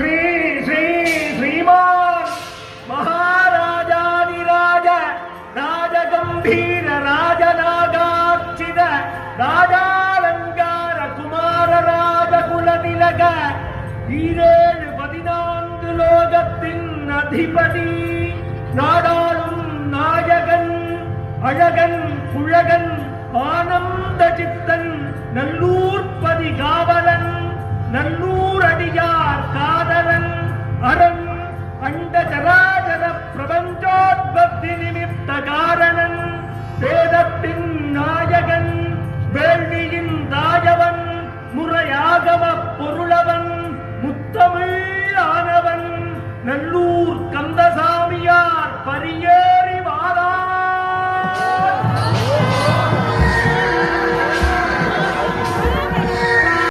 ஸ்ரீ ஸ்ரீ ஸ்ரீமான் மகாராஜாதிராஜ ராஜகம்பீர ராஜநாகாட்சித ராஜாலங்கார குமார ராஜகுல திலக ஈரேழு பதினான்கு லோகத்தின் அதிபதி. நாடாளும் நாயகன் அழகன் புழகன் ஆனந்த சித்தன் நல்லூர் பதிகாவலன் நல்லூர் அடியார் காதலன் அரண் அண்ட ஜராஜர பிரபஞ்சோத்பத்தி நிமித்த காரணன் வேதத்தின் நாயகன் வேள்வியின் தாயவன் முறையாகவ பொருளவன் முத்தமிழ் ஆனவன் நல்லூர் கந்த